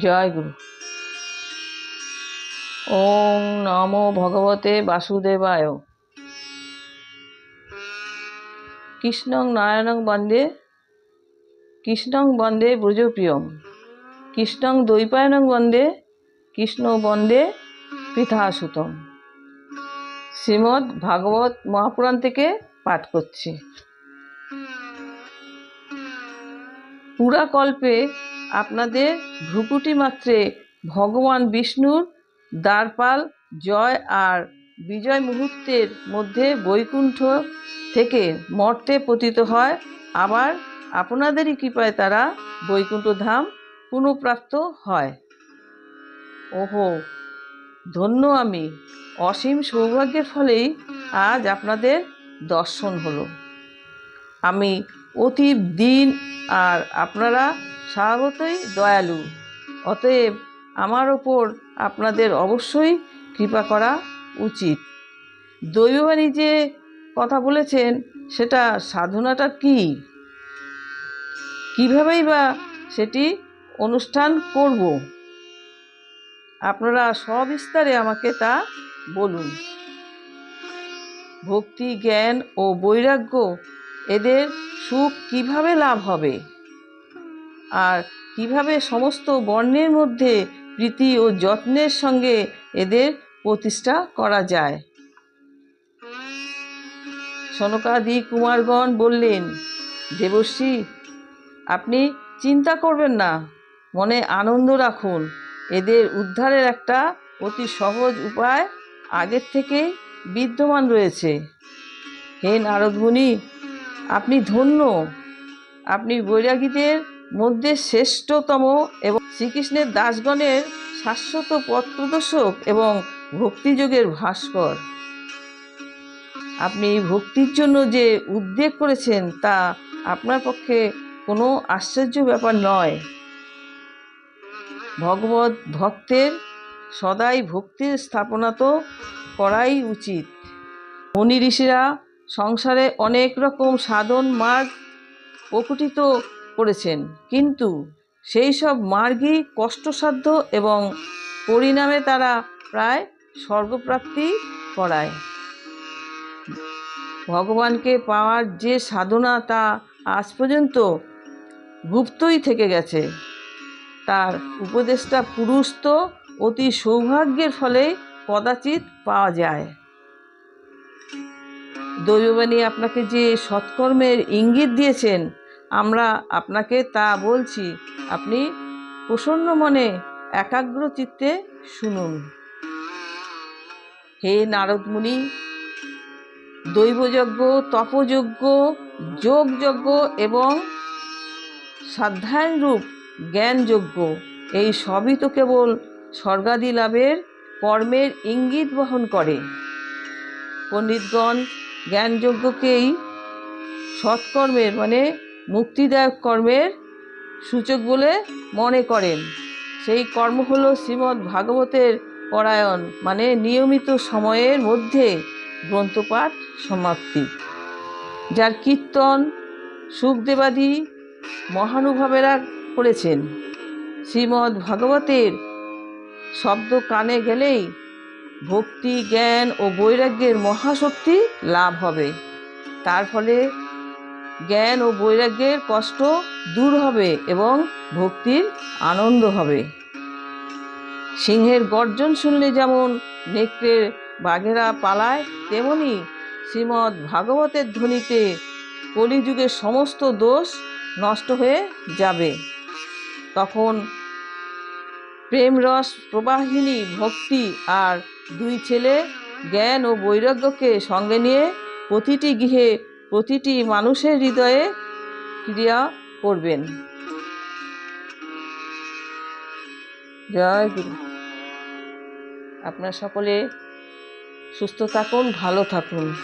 জয় গুরু। ওম নমো ভগবতে বাসুদেবায়। কৃষ্ণং নারায়ণং বন্দে। কৃষ্ণং বন্দে ব্রজপ্রিয়ম। কৃষ্ণং দ্বৈপায়নং বন্দে। কৃষ্ণ বন্দে পৃথাসুতম। শ্রীমদ্ ভাগবত মহাপুরাণ থেকে পাঠ করছি। পুরাকল্পে আপনাদের ভ্রুকুটি মাত্রে ভগবান বিষ্ণুর দ্বারপাল জয় আর বিজয় মুহূর্তের মধ্যে বৈকুণ্ঠ থেকে মর্তে পতিত হয়। আবার আপনাদেরই কৃপায় তারা বৈকুণ্ঠ ধাম পুনঃপ্রাপ্ত হয়। ওহো, ধন্য আমি। অসীম সৌভাগ্যের ফলেই আজ আপনাদের দর্শন হলো। আমি অতি দিন আর আপনারা স্বভাবতই দয়ালু। অতএব আমার ওপর আপনাদের অবশ্যই কৃপা করা উচিত। দৈববাণী যে কথা বলেছেন, সেটা সাধনাটা কি? কীভাবেই বা সেটি অনুষ্ঠান করব? আপনারা সবিস্তারে আমাকে তা বলুন। ভক্তি, জ্ঞান ও বৈরাগ্য এদের সুখ কীভাবে লাভ হবে? আর কীভাবে সমস্ত বর্ণের মধ্যে প্রীতি ও যত্নের সঙ্গে এদের প্রতিষ্ঠা করা যায়? সনকাদি কুমারগণ বললেন, দেবশ্রী, আপনি চিন্তা করবেন না, মনে আনন্দ রাখুন। এদের উদ্ধারের একটা অতি সহজ উপায় আগের থেকেই বিদ্যমান রয়েছে। হে নারদমুনি আপনি ধন্য। আপনি বৈরাগীদের মধ্যে শ্রেষ্ঠতম এবং শ্রীকৃষ্ণের দাসগণের শাশ্বত পথ প্রদর্শক এবং ভক্তিযোগের ভাস্কর। আপনি ভক্তির জন্য যে উদ্বেগ করেছেন তা আপনার পক্ষে কোনো আশ্চর্য ব্যাপার নয়। ভগবত ভক্তের সদাই ভক্তির স্থাপনা তো করাই উচিত। মুনি ঋষিরা সংসারে অনেক রকম সাধন মার্গ প্রকটিত করেছেন। কিন্তু সেই সব মার্গই কষ্টসাধ্য এবং পরিণামে তারা প্রায় স্বর্গপ্রাপ্তি করায়। ভগবানকে পাওয়ার যে সাধনা তা আজ পর্যন্ত গুপ্তই থেকে গেছে। তার উপদেষ্টা পুরুষ তো অতি সৌভাগ্যের ফলে কদাচিৎ পাওয়া যায়। দৈববাণী আপনাকে যে সৎকর্মের ইঙ্গিত দিয়েছেন, আমরা আপনাকে তা বলছি। আপনি প্রসন্ন মনে একাগ্র চিত্তে শুনুন। হে নারদমুনি, দৈবযজ্ঞ, তপযজ্ঞ, যোগযজ্ঞ এবং সাধ্যায়নরূপ জ্ঞানযজ্ঞ, এই সবই তো কেবল স্বর্গাদি লাভের কর্মের ইঙ্গিত বহন করে। পণ্ডিতগণ জ্ঞানযজ্ঞকেই সৎকর্মের মানে মুক্তিদায়ক কর্মের সূচক বলে মনে করেন। সেই কর্ম হলো শ্রীমদ্ ভাগবতের পরায়ণ মানে নিয়মিত সময়ের মধ্যে গ্রন্থপাঠ সমাপ্তি, যার কীর্তন সুখদেবাদি মহানুভাবেরা করেছেন। শ্রীমদ্ ভাগবতের শব্দ কানে গেলেই ভক্তি, জ্ঞান ও বৈরাগ্যের মহাশক্তি লাভ হবে। তার ফলে জ্ঞান ও বৈরাগ্যের কষ্ট দূর হবে এবং ভক্তির আনন্দ হবে। সিংহের গর্জন শুনলে যেমন নেকড়ের বাঘেরা পালায়, তেমনি শ্রীমদ্ ভাগবতের ধ্বনিতে কলিযুগের সমস্ত দোষ নষ্ট হয়ে যাবে। তখন প্রেমরস, প্রবাহিনী, ভক্তি আর দুই ছেলে জ্ঞান ও বৈরাগ্যকে সঙ্গে নিয়ে প্রতিটি গৃহে প্রতিটি মানুষের হৃদয়ে ক্রিয়া করবেন। জয় গুরু। আপনার সকলে সুস্থ থাকুন, ভালো থাকুন।